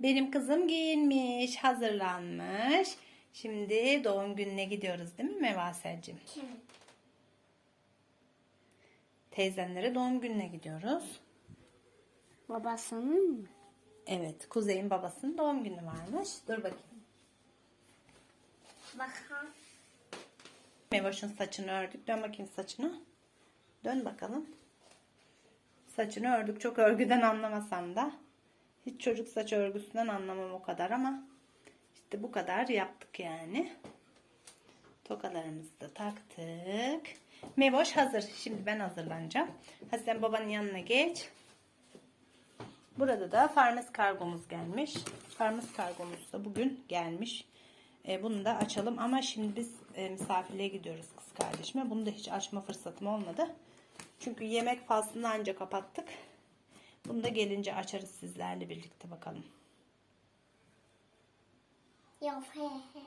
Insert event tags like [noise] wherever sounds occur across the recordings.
Benim kızım giyinmiş, hazırlanmış. Şimdi doğum gününe gidiyoruz değil mi Mevaselcim? Kim? Teyzenlere doğum gününe gidiyoruz. Babasının mı? Evet, Kuzey'in babasının doğum günü varmış. Dur bakayım. Bakalım. Mevoş'un saçını ördük. Dön bakayım saçını. Dön bakalım. Saçını ördük. Çok örgüden anlamasam da. Hiç çocuk saç örgüsünden anlamam o kadar ama işte bu kadar yaptık yani. Tokalarımızı da taktık. Mevoş hazır. Şimdi ben hazırlanacağım. Hadi sen babanın yanına geç. Burada da Farmers kargomuz gelmiş. Farmers kargomuz da bugün gelmiş. E, bunu da açalım ama şimdi biz e, misafirliğe gidiyoruz kız kardeşime. Bunu da hiç açma fırsatım olmadı. Çünkü yemek faslını anca kapattık. Bunu da gelince açarız sizlerle birlikte bakalım. Yok he he.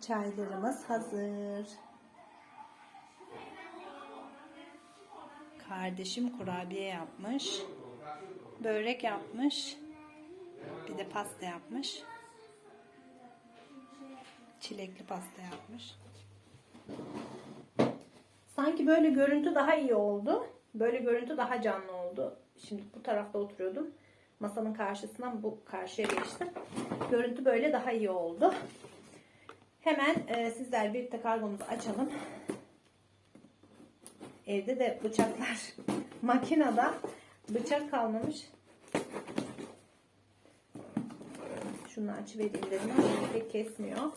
Çaylarımız hazır. Kardeşim kurabiye yapmış. Börek yapmış. Bir de pasta yapmış. Çilekli pasta yapmış. Sanki böyle görüntü daha iyi oldu. Böyle görüntü daha canlı oldu. Şimdi bu tarafta oturuyordum. Masanın karşısından bu karşıya geçtim. Görüntü böyle daha iyi oldu. Hemen e, sizler birlikte kargomuzu açalım. Evde de bıçaklar [laughs] makinede bıçak kalmamış. Şunu açıvereyim dedim ama pek kesmiyor.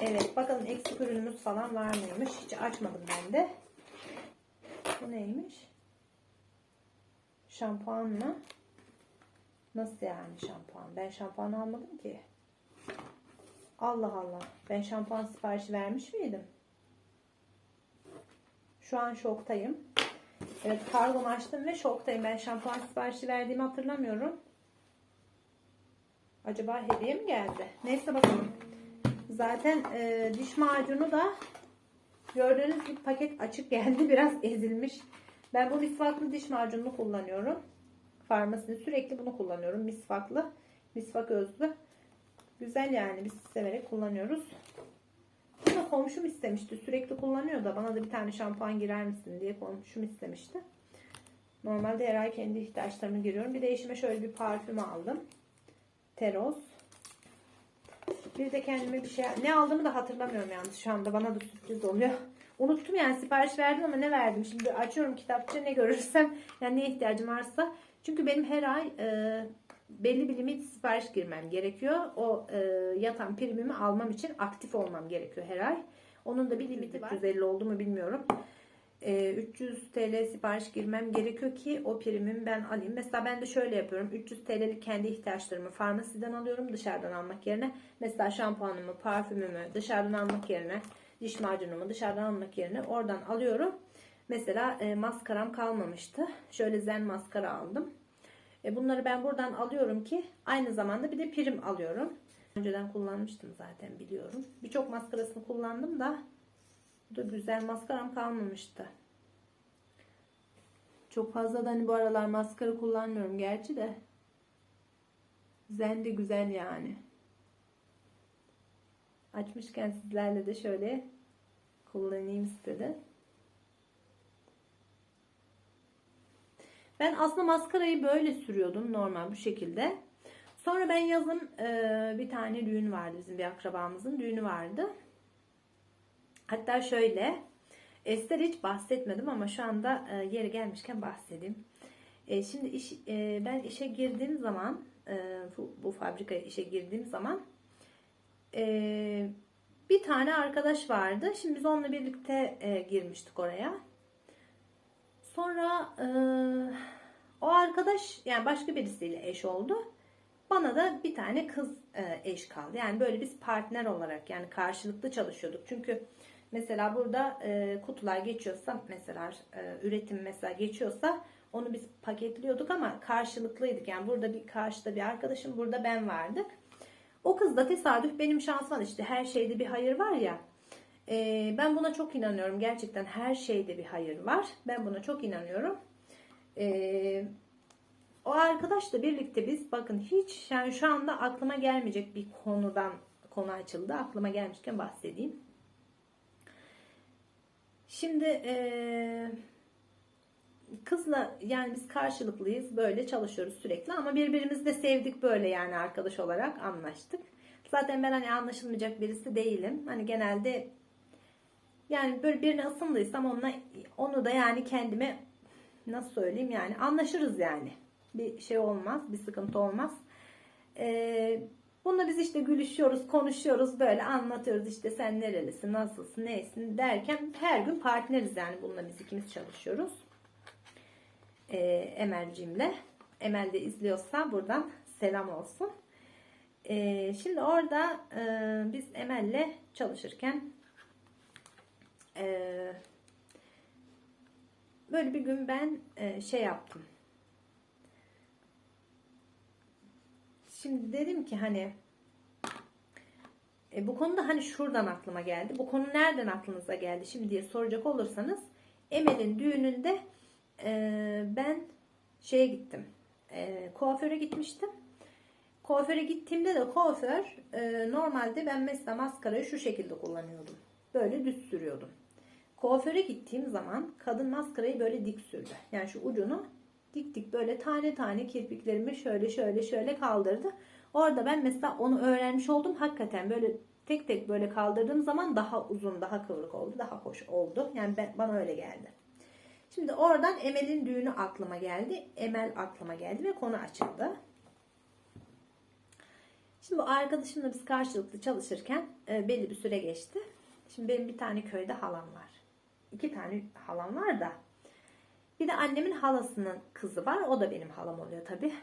Evet bakalım eksik ürünümüz falan var mıymış? Hiç açmadım ben de. Bu neymiş? Şampuan mı? Nasıl yani şampuan? Ben şampuan almadım ki. Allah Allah. Ben şampuan siparişi vermiş miydim? Şu an şoktayım. Evet kargomu açtım ve şoktayım. Ben şampuan siparişi verdiğimi hatırlamıyorum. Acaba hediye mi geldi? Neyse bakalım. Zaten e, diş macunu da gördüğünüz gibi paket açık geldi. [laughs] Biraz ezilmiş. Ben bu misvaklı diş macununu kullanıyorum. Farmasini sürekli bunu kullanıyorum. Misvaklı. Misvak özlü. Güzel yani biz severek kullanıyoruz. Komşum istemişti. Sürekli kullanıyor da bana da bir tane şampuan girer misin diye komşum istemişti. Normalde her ay kendi ihtiyaçlarımı giriyorum. Bir de eşime şöyle bir parfüm aldım. Teros. Bir de kendime bir şey ne aldığımı da hatırlamıyorum yalnız şu anda bana da sürpriz oluyor. Unuttum yani sipariş verdim ama ne verdim? Şimdi açıyorum kitapçı ne görürsem yani neye ihtiyacım varsa. Çünkü benim her ay e, belli bir limit sipariş girmem gerekiyor. O e, yatan primimi almam için aktif olmam gerekiyor her ay. Onun da bir limiti var. 350 oldu mu bilmiyorum. E, 300 TL sipariş girmem gerekiyor ki o primimi ben alayım. Mesela ben de şöyle yapıyorum. 300 TL'lik kendi ihtiyaçlarımı farmasiden alıyorum dışarıdan almak yerine. Mesela şampuanımı, parfümümü dışarıdan almak yerine, diş macunumu dışarıdan almak yerine oradan alıyorum. Mesela e, maskaram kalmamıştı. Şöyle zen maskara aldım. E bunları ben buradan alıyorum ki aynı zamanda bir de prim alıyorum. Önceden kullanmıştım zaten biliyorum. Birçok maskarasını kullandım da bu da güzel maskaram kalmamıştı. Çok fazla da hani bu aralar maskara kullanmıyorum gerçi de. Zen de güzel yani. Açmışken sizlerle de şöyle kullanayım istedim. Ben aslında maskarayı böyle sürüyordum normal bu şekilde. Sonra ben yazın e, bir tane düğün vardı bizim bir akrabamızın düğünü vardı. Hatta şöyle Ester hiç bahsetmedim ama şu anda e, yeri gelmişken bahsedeyim. E, şimdi iş, e, ben işe girdiğim zaman e, bu, bu fabrikaya işe girdiğim zaman e, bir tane arkadaş vardı. Şimdi biz onunla birlikte e, girmiştik oraya. Sonra e, o arkadaş yani başka birisiyle eş oldu. Bana da bir tane kız e, eş kaldı. Yani böyle biz partner olarak yani karşılıklı çalışıyorduk. Çünkü mesela burada e, kutular geçiyorsa mesela e, üretim mesela geçiyorsa Onu biz paketliyorduk ama karşılıklıydık. Yani burada bir karşıda bir arkadaşım, burada ben vardık. O kız da tesadüf benim şansıma işte her şeyde bir hayır var ya. Ben buna çok inanıyorum. Gerçekten her şeyde bir hayır var. Ben buna çok inanıyorum. Ee, o arkadaşla birlikte biz bakın hiç yani şu anda aklıma gelmeyecek bir konudan konu açıldı. Aklıma gelmişken bahsedeyim. Şimdi eee, kızla yani biz karşılıklıyız böyle çalışıyoruz sürekli ama birbirimizi de sevdik böyle yani arkadaş olarak anlaştık. Zaten ben hani anlaşılmayacak birisi değilim. Hani genelde yani böyle birine ısındıysam onunla onu da yani kendime nasıl söyleyeyim yani anlaşırız yani. Bir şey olmaz, bir sıkıntı olmaz. Ee, bununla biz işte gülüşüyoruz, konuşuyoruz, böyle anlatıyoruz işte sen nerelisin, nasılsın, neysin derken her gün partneriz yani bununla biz ikimiz çalışıyoruz. Ee, Emel'cimle. Emel de izliyorsa buradan selam olsun. Ee, şimdi orada e, biz Emel'le çalışırken e, böyle bir gün ben e, şey yaptım. Şimdi dedim ki hani e, bu konuda hani şuradan aklıma geldi. Bu konu nereden aklınıza geldi şimdi diye soracak olursanız Emel'in düğününde e, ben şeye gittim. E, kuaföre gitmiştim. Kuaföre gittiğimde de kuaför e, normalde ben mesela maskarayı şu şekilde kullanıyordum. Böyle düz sürüyordum. Kuaföre gittiğim zaman kadın maskarayı böyle dik sürdü. Yani şu ucunu dik dik böyle tane tane kirpiklerimi şöyle şöyle şöyle kaldırdı. Orada ben mesela onu öğrenmiş oldum. Hakikaten böyle tek tek böyle kaldırdığım zaman daha uzun, daha kıvrık oldu, daha hoş oldu. Yani ben, bana öyle geldi. Şimdi oradan Emel'in düğünü aklıma geldi. Emel aklıma geldi ve konu açıldı. Şimdi bu arkadaşımla biz karşılıklı çalışırken e, belli bir süre geçti. Şimdi benim bir tane köyde halam var. İki tane halam var da. Bir de annemin halasının kızı var. O da benim halam oluyor tabi.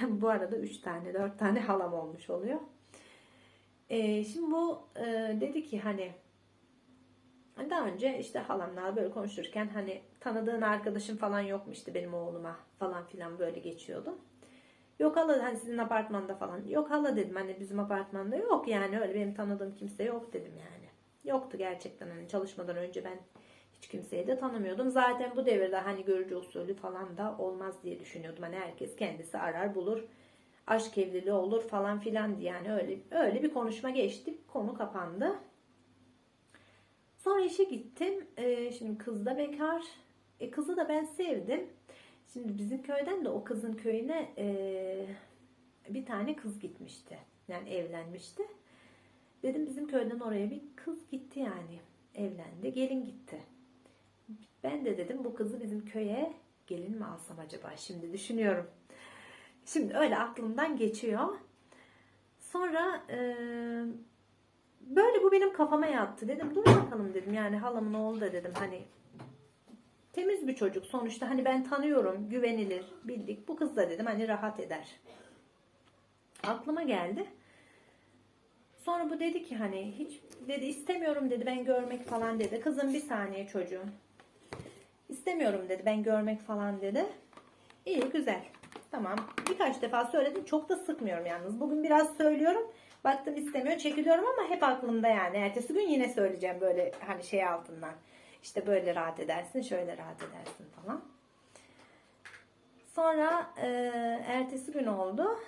[laughs] bu arada üç tane, dört tane halam olmuş oluyor. E, şimdi bu e, dedi ki hani daha önce işte halamla böyle konuşurken hani tanıdığın arkadaşın falan yok mu işte benim oğluma falan filan böyle geçiyordum. Yok hala hani sizin apartmanda falan. Yok hala dedim hani bizim apartmanda yok yani öyle benim tanıdığım kimse yok dedim yani. Yoktu gerçekten hani çalışmadan önce ben hiç kimseyi de tanımıyordum. Zaten bu devirde hani görücü usulü falan da olmaz diye düşünüyordum. Hani herkes kendisi arar bulur. Aşk evliliği olur falan filan diye yani öyle öyle bir konuşma geçti. Konu kapandı. Sonra işe gittim. Ee, şimdi kız da bekar. E, kızı da ben sevdim. Şimdi bizim köyden de o kızın köyüne e, bir tane kız gitmişti. Yani evlenmişti. Dedim bizim köyden oraya bir kız gitti yani. Evlendi. Gelin gitti. Ben de dedim bu kızı bizim köye gelin mi alsam acaba? Şimdi düşünüyorum. Şimdi öyle aklımdan geçiyor. Sonra e, böyle bu benim kafama yattı. Dedim dur bakalım dedim. Yani halamın oğlu da dedim hani temiz bir çocuk sonuçta hani ben tanıyorum güvenilir bildik bu kız da dedim hani rahat eder aklıma geldi sonra bu dedi ki hani hiç dedi istemiyorum dedi ben görmek falan dedi. Kızım bir saniye çocuğum. İstemiyorum dedi ben görmek falan dedi. İyi güzel. Tamam. Birkaç defa söyledim. Çok da sıkmıyorum yalnız. Bugün biraz söylüyorum. Baktım istemiyor çekiliyorum ama hep aklımda yani. Ertesi gün yine söyleyeceğim böyle hani şey altından. İşte böyle rahat edersin, şöyle rahat edersin falan. Sonra e, ertesi gün oldu.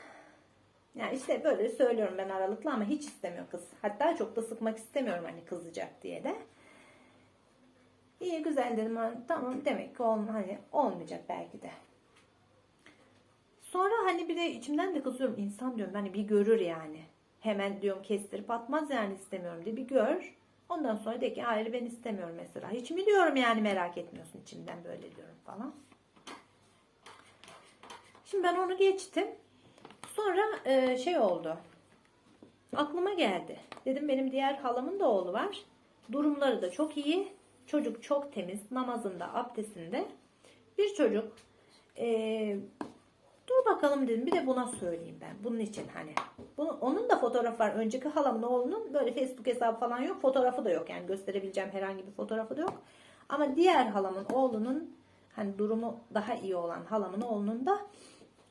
Yani işte böyle söylüyorum ben aralıklı ama hiç istemiyor kız. Hatta çok da sıkmak istemiyorum hani kızacak diye de. İyi güzel dedim. Tamam demek ki ol, hani olmayacak belki de. Sonra hani bir de içimden de kızıyorum. İnsan diyorum hani bir görür yani. Hemen diyorum kestirip atmaz yani istemiyorum diye bir gör. Ondan sonra de ki hayır ben istemiyorum mesela. Hiç mi diyorum yani merak etmiyorsun içimden böyle diyorum falan. Şimdi ben onu geçtim. Sonra e, şey oldu. Aklıma geldi. Dedim benim diğer halamın da oğlu var. Durumları da çok iyi. Çocuk çok temiz. Namazında, abdestinde. Bir çocuk. E, dur bakalım dedim. Bir de buna söyleyeyim ben. Bunun için hani. Bunu, onun da fotoğrafı var. Önceki halamın oğlunun böyle Facebook hesabı falan yok. Fotoğrafı da yok. Yani gösterebileceğim herhangi bir fotoğrafı da yok. Ama diğer halamın oğlunun hani durumu daha iyi olan halamın oğlunun da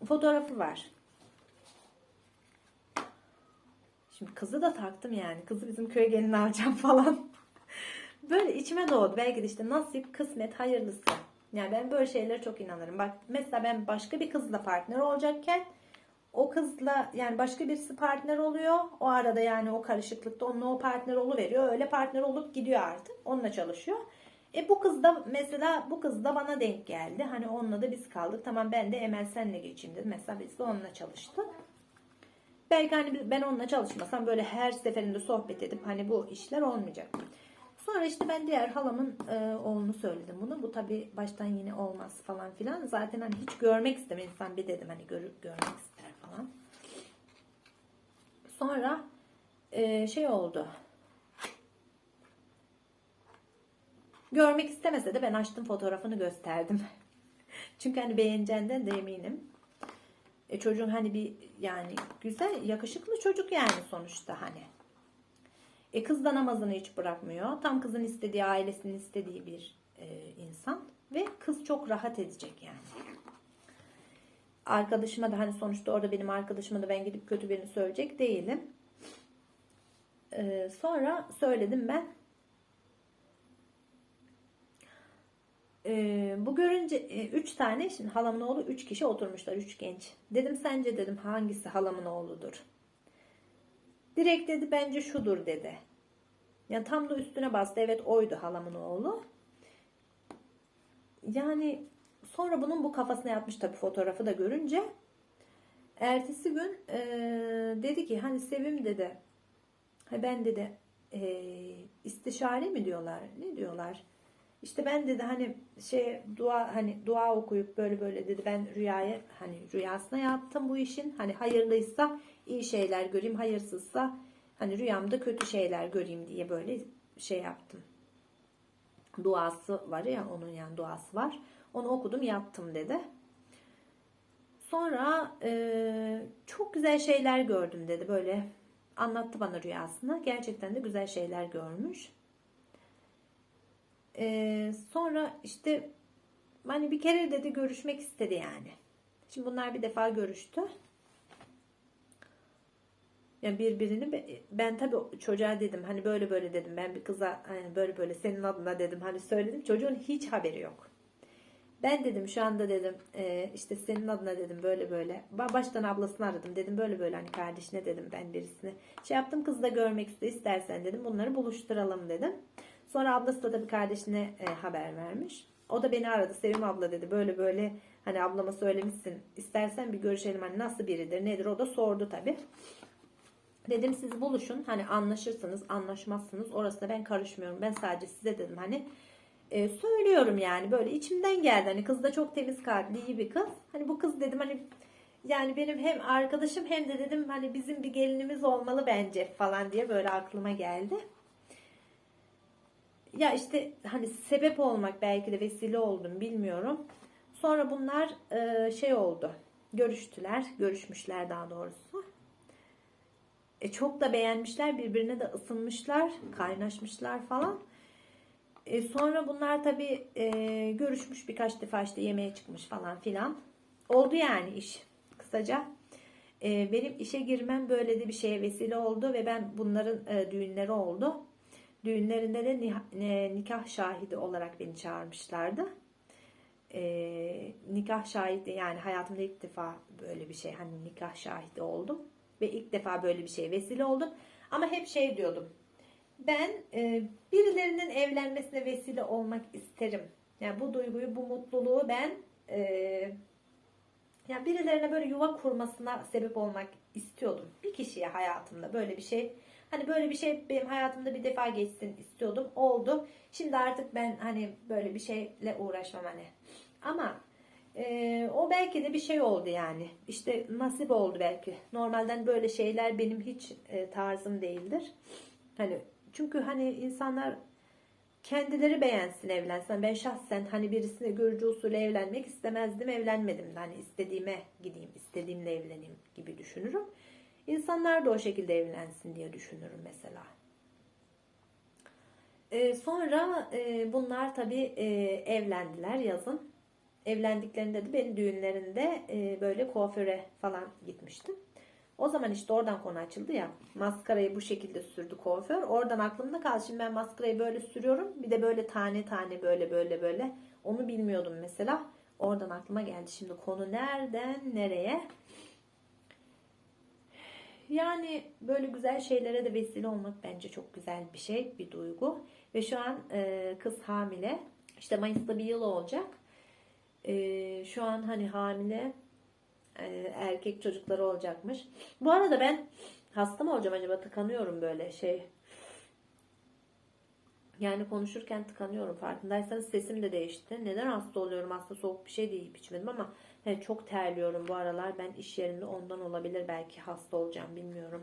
fotoğrafı var. Şimdi kızı da taktım yani. Kızı bizim köye gelin alacağım [laughs] falan. Böyle içime doğdu. Belki de işte nasip, kısmet, hayırlısı. Yani ben böyle şeylere çok inanırım. Bak mesela ben başka bir kızla partner olacakken o kızla yani başka birisi partner oluyor. O arada yani o karışıklıkta onunla o partner veriyor. Öyle partner olup gidiyor artık. Onunla çalışıyor. E bu kız da mesela bu kız da bana denk geldi. Hani onunla da biz kaldık. Tamam ben de Emel senle geçeyim dedim. Mesela biz de onunla çalıştık. Belki hani ben onunla çalışmasam böyle her seferinde sohbet edip hani bu işler olmayacak. Sonra işte ben diğer halamın e, oğlunu söyledim bunu. Bu tabi baştan yine olmaz falan filan. Zaten hani hiç görmek istemem insan bir dedim hani görüp görmek ister falan. Sonra e, şey oldu. Görmek istemese de ben açtım fotoğrafını gösterdim. [laughs] Çünkü hani beğeneceğinden de eminim. E çocuğun hani bir yani güzel yakışıklı çocuk yani sonuçta hani. E kız da namazını hiç bırakmıyor. Tam kızın istediği, ailesinin istediği bir e, insan. Ve kız çok rahat edecek yani. Arkadaşıma da hani sonuçta orada benim arkadaşıma da ben gidip kötü birini söyleyecek değilim. E, sonra söyledim ben. E, bu görünce e, üç tane şimdi halamın oğlu üç kişi oturmuşlar üç genç. Dedim sence dedim hangisi halamın oğludur? Direkt dedi bence şudur dedi. Yani tam da üstüne bastı. Evet oydu halamın oğlu. Yani sonra bunun bu kafasına yatmış tabii fotoğrafı da görünce. Ertesi gün e, dedi ki hani Sevim dedi. Ben dedi e, istişare mi diyorlar? Ne diyorlar? İşte ben dedi hani şey dua hani dua okuyup böyle böyle dedi ben rüyaya hani rüyasına yaptım bu işin. Hani hayırlıysa iyi şeyler göreyim, hayırsızsa hani rüyamda kötü şeyler göreyim diye böyle şey yaptım. Duası var ya onun yani duası var. Onu okudum yattım dedi. Sonra e, çok güzel şeyler gördüm dedi böyle anlattı bana rüyasını. Gerçekten de güzel şeyler görmüş. E, sonra işte hani bir kere dedi görüşmek istedi yani. Şimdi bunlar bir defa görüştü. Yani birbirini ben tabii çocuğa dedim hani böyle böyle dedim ben bir kıza hani böyle böyle senin adına dedim hani söyledim çocuğun hiç haberi yok. Ben dedim şu anda dedim işte senin adına dedim böyle böyle baştan ablasını aradım dedim böyle böyle hani kardeşine dedim ben birisini şey yaptım kız da görmek istiyor istersen dedim bunları buluşturalım dedim. Sonra ablası da tabii kardeşine e, haber vermiş. O da beni aradı Sevim abla dedi böyle böyle hani ablama söylemişsin istersen bir görüşelim hani nasıl biridir nedir o da sordu tabii. Dedim siz buluşun hani anlaşırsınız anlaşmazsınız orasına ben karışmıyorum. Ben sadece size dedim hani e, söylüyorum yani böyle içimden geldi. Hani kız da çok temiz kalpli iyi bir kız. Hani bu kız dedim hani yani benim hem arkadaşım hem de dedim hani bizim bir gelinimiz olmalı bence falan diye böyle aklıma geldi. Ya işte hani sebep olmak belki de vesile oldum bilmiyorum. Sonra bunlar e, şey oldu. Görüştüler, görüşmüşler daha doğrusu. E, çok da beğenmişler, birbirine de ısınmışlar, kaynaşmışlar falan. E, sonra bunlar tabii e, görüşmüş birkaç defa işte yemeğe çıkmış falan filan. Oldu yani iş kısaca. E, benim işe girmem böyle de bir şeye vesile oldu ve ben bunların e, düğünleri oldu. Düğünlerinde de nikah şahidi olarak beni çağırmışlardı. E, nikah şahidi yani hayatımda ilk defa böyle bir şey hani nikah şahidi oldum ve ilk defa böyle bir şeye vesile oldum. Ama hep şey diyordum. Ben e, birilerinin evlenmesine vesile olmak isterim. Yani bu duyguyu, bu mutluluğu ben e, yani birilerine böyle yuva kurmasına sebep olmak istiyordum. Bir kişiye hayatımda böyle bir şey hani böyle bir şey benim hayatımda bir defa geçsin istiyordum. Oldu. Şimdi artık ben hani böyle bir şeyle uğraşmam hani. Ama ee, o belki de bir şey oldu yani. İşte nasip oldu belki. Normalden böyle şeyler benim hiç e, tarzım değildir. Hani çünkü hani insanlar kendileri beğensin evlensen. Ben şahsen hani birisine görücü usulü evlenmek istemezdim. Evlenmedim hani istediğime gideyim, istediğimle evleneyim gibi düşünürüm. İnsanlar da o şekilde evlensin diye düşünürüm mesela. Ee, sonra e, bunlar tabii e, evlendiler yazın. evlendiklerinde de benim düğünlerinde e, böyle kuaföre falan gitmiştim. O zaman işte oradan konu açıldı ya. Maskarayı bu şekilde sürdü kuaför. Oradan aklımda kaldı. Şimdi ben maskarayı böyle sürüyorum. Bir de böyle tane tane böyle böyle böyle. Onu bilmiyordum mesela. Oradan aklıma geldi. Şimdi konu nereden nereye? Yani böyle güzel şeylere de vesile olmak bence çok güzel bir şey, bir duygu. Ve şu an e, kız hamile. İşte Mayıs'ta bir yıl olacak. E, şu an hani hamile e, erkek çocukları olacakmış. Bu arada ben hasta mı olacağım acaba? Tıkanıyorum böyle şey. Yani konuşurken tıkanıyorum farkındaysanız sesim de değişti. Neden hasta oluyorum? Aslında soğuk bir şey de yiyip içmedim ama he, çok terliyorum bu aralar. Ben iş yerinde ondan olabilir belki hasta olacağım bilmiyorum.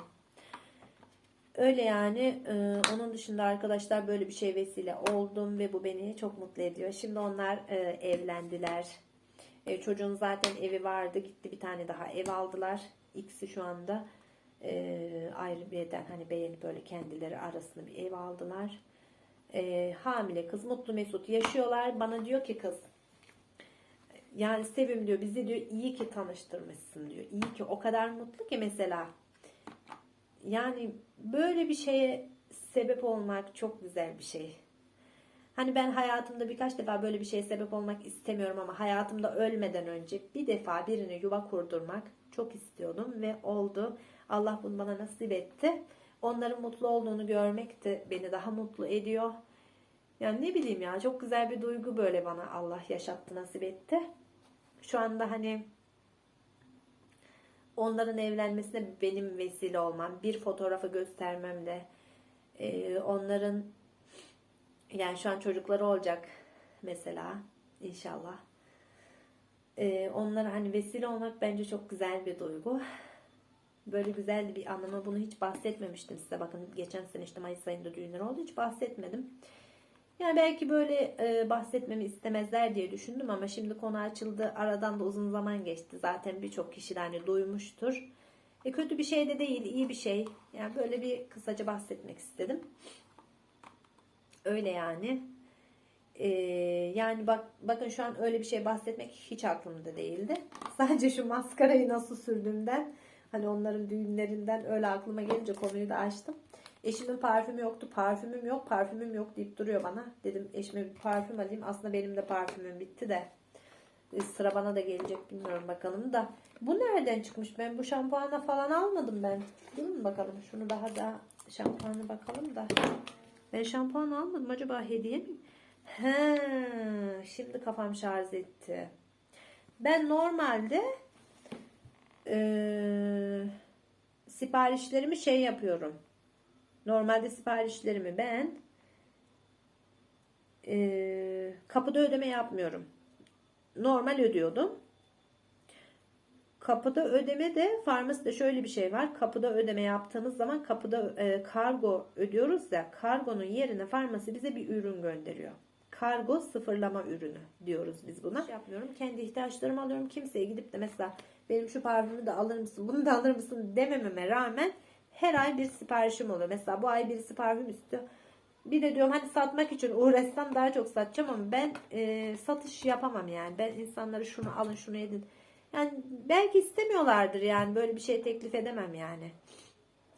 Öyle yani e, onun dışında arkadaşlar böyle bir şey vesile oldum ve bu beni çok mutlu ediyor. Şimdi onlar e, evlendiler. E, çocuğun zaten evi vardı gitti bir tane daha ev aldılar. İkisi şu anda e, ayrı birden hani beğenip böyle kendileri arasında bir ev aldılar. E, hamile kız mutlu mesut yaşıyorlar. Bana diyor ki kız yani Sevim diyor bizi diyor iyi ki tanıştırmışsın diyor. İyi ki o kadar mutlu ki mesela. Yani böyle bir şeye sebep olmak çok güzel bir şey. Hani ben hayatımda birkaç defa böyle bir şeye sebep olmak istemiyorum ama hayatımda ölmeden önce bir defa birine yuva kurdurmak çok istiyordum ve oldu. Allah bunu bana nasip etti. Onların mutlu olduğunu görmek de beni daha mutlu ediyor. Yani ne bileyim ya çok güzel bir duygu böyle bana Allah yaşattı nasip etti. Şu anda hani onların evlenmesine benim vesile olmam, bir fotoğrafı göstermem de e, onların yani şu an çocukları olacak mesela inşallah. E, onlara hani vesile olmak bence çok güzel bir duygu. Böyle güzel bir anlamı bunu hiç bahsetmemiştim size. Bakın geçen sene işte Mayıs ayında düğünler oldu hiç bahsetmedim. Yani belki böyle e, bahsetmemi istemezler diye düşündüm ama şimdi konu açıldı. Aradan da uzun zaman geçti. Zaten birçok kişi de hani duymuştur. E, kötü bir şey de değil, iyi bir şey. Yani böyle bir kısaca bahsetmek istedim. Öyle yani. E, yani bak bakın şu an öyle bir şey bahsetmek hiç aklımda değildi. Sadece şu maskarayı nasıl sürdüğümden hani onların düğünlerinden öyle aklıma gelince konuyu da açtım. Eşimin parfümü yoktu. Parfümüm yok, parfümüm yok deyip duruyor bana. Dedim eşime bir parfüm alayım. Aslında benim de parfümüm bitti de. E, Sıra bana da gelecek bilmiyorum bakalım da. Bu nereden çıkmış? Ben bu şampuana falan almadım ben. Durun bakalım. Şunu daha da şampuana bakalım da. Ben şampuan almadım. Acaba hediye mi? He, şimdi kafam şarj etti. Ben normalde eee siparişlerimi şey yapıyorum. Normalde siparişlerimi ben e, kapıda ödeme yapmıyorum. Normal ödüyordum. Kapıda ödeme de farmaside şöyle bir şey var. Kapıda ödeme yaptığımız zaman kapıda e, kargo ödüyoruz ya. Kargonun yerine farmasi bize bir ürün gönderiyor. Kargo sıfırlama ürünü diyoruz biz buna. Şey yapmıyorum. Kendi ihtiyaçlarımı alıyorum. Kimseye gidip de mesela benim şu parfümü de alır mısın, bunu da alır mısın demememe rağmen her ay bir siparişim oluyor. Mesela bu ay birisi parfüm istiyor. Bir de diyorum hadi satmak için uğraşsam daha çok satacağım ama ben e, satış yapamam yani. Ben insanları şunu alın şunu edin. Yani belki istemiyorlardır yani böyle bir şey teklif edemem yani.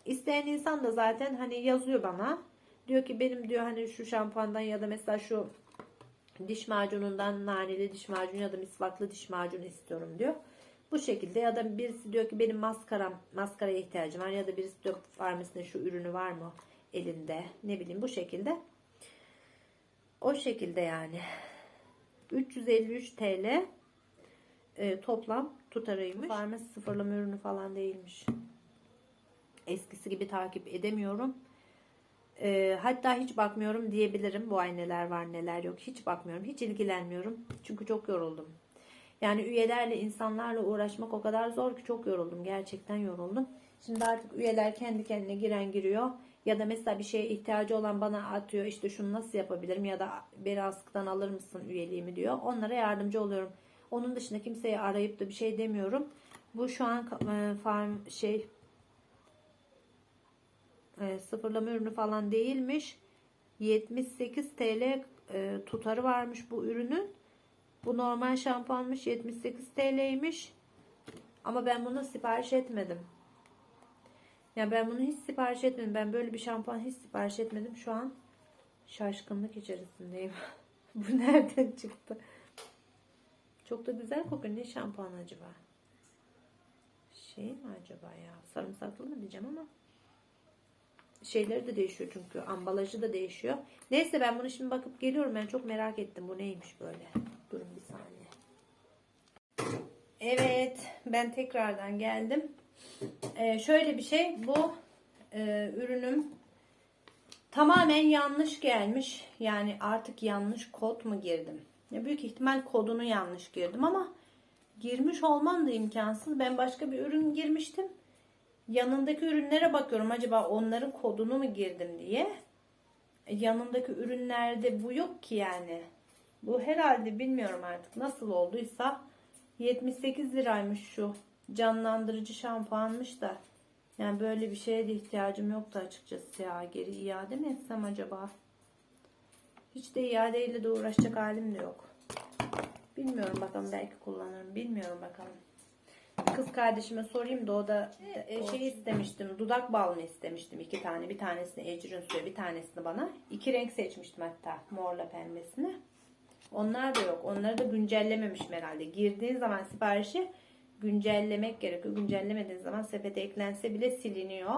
İsteyen insan da zaten hani yazıyor bana. Diyor ki benim diyor hani şu şampuandan ya da mesela şu diş macunundan naneli diş macunu ya da misvaklı diş macunu istiyorum diyor. Bu şekilde ya da birisi diyor ki benim maskaram, maskaraya ihtiyacım var ya da birisi diyor farmasinde şu ürünü var mı elinde ne bileyim bu şekilde. O şekilde yani. 353 TL e, toplam tutarıymış. Farmasi sıfırlama ürünü falan değilmiş. Eskisi gibi takip edemiyorum. E, hatta hiç bakmıyorum diyebilirim. Bu ay neler var neler yok. Hiç bakmıyorum. Hiç ilgilenmiyorum. Çünkü çok yoruldum. Yani üyelerle insanlarla uğraşmak o kadar zor ki çok yoruldum. Gerçekten yoruldum. Şimdi artık üyeler kendi kendine giren giriyor. Ya da mesela bir şeye ihtiyacı olan bana atıyor. İşte şunu nasıl yapabilirim ya da beni askıdan alır mısın üyeliğimi diyor. Onlara yardımcı oluyorum. Onun dışında kimseyi arayıp da bir şey demiyorum. Bu şu an e, farm şey e, sıfırlama ürünü falan değilmiş. 78 TL e, tutarı varmış bu ürünün. Bu normal şampuanmış 78 TL'ymiş. Ama ben bunu sipariş etmedim. Ya ben bunu hiç sipariş etmedim. Ben böyle bir şampuan hiç sipariş etmedim. Şu an şaşkınlık içerisindeyim. [laughs] Bu nereden çıktı? Çok da güzel kokuyor. Ne şampuan acaba? Şey mi acaba ya? Sarımsaklı mı diyeceğim ama şeyleri de değişiyor çünkü. Ambalajı da değişiyor. Neyse ben bunu şimdi bakıp geliyorum. Ben çok merak ettim. Bu neymiş böyle? Durun bir saniye. Evet. Ben tekrardan geldim. Ee, şöyle bir şey. Bu e, ürünüm tamamen yanlış gelmiş. Yani artık yanlış kod mu girdim? Ya büyük ihtimal kodunu yanlış girdim ama girmiş olmam da imkansız. Ben başka bir ürün girmiştim. Yanındaki ürünlere bakıyorum acaba onların kodunu mu girdim diye. E, Yanındaki ürünlerde bu yok ki yani. Bu herhalde bilmiyorum artık nasıl olduysa 78 liraymış şu canlandırıcı şampuanmış da. Yani böyle bir şeye de ihtiyacım yoktu açıkçası ya. Geri iade mi etsem acaba? Hiç de iadeyle de uğraşacak halim de yok. Bilmiyorum bakalım belki kullanırım. Bilmiyorum bakalım. Kız kardeşime sorayım da o da e, şey istemiştim. Dudak balmı istemiştim. iki tane. Bir tanesini Ecrin suyu bir tanesini bana. İki renk seçmiştim hatta. Morla pembesini. Onlar da yok. Onları da güncellememişim herhalde. Girdiğin zaman siparişi güncellemek gerekiyor. Güncellemediğin zaman sepete eklense bile siliniyor.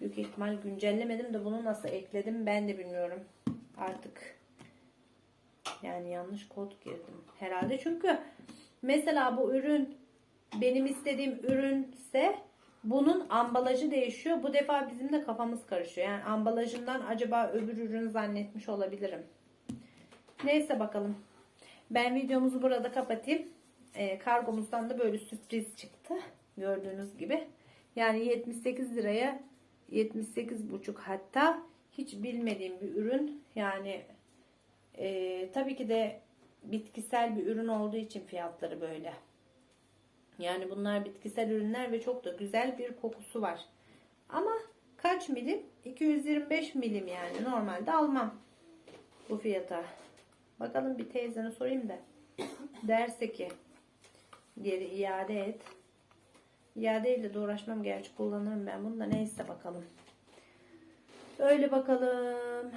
Büyük ihtimal güncellemedim de bunu nasıl ekledim ben de bilmiyorum. Artık yani yanlış kod girdim. Herhalde çünkü mesela bu ürün benim istediğim ürünse bunun ambalajı değişiyor. Bu defa bizim de kafamız karışıyor. Yani ambalajından acaba öbür ürün zannetmiş olabilirim. Neyse bakalım. Ben videomuzu burada kapatayım. Ee, kargomuzdan da böyle sürpriz çıktı. Gördüğünüz gibi. Yani 78 liraya 78,5 hatta hiç bilmediğim bir ürün. Yani e, tabii ki de bitkisel bir ürün olduğu için fiyatları böyle. Yani bunlar bitkisel ürünler ve çok da güzel bir kokusu var. Ama kaç milim? 225 milim yani. Normalde almam bu fiyata. Bakalım bir teyzene sorayım da. Derse ki geri iade et. İadeyle de uğraşmam gerçi kullanırım ben bunu da neyse bakalım. Öyle bakalım.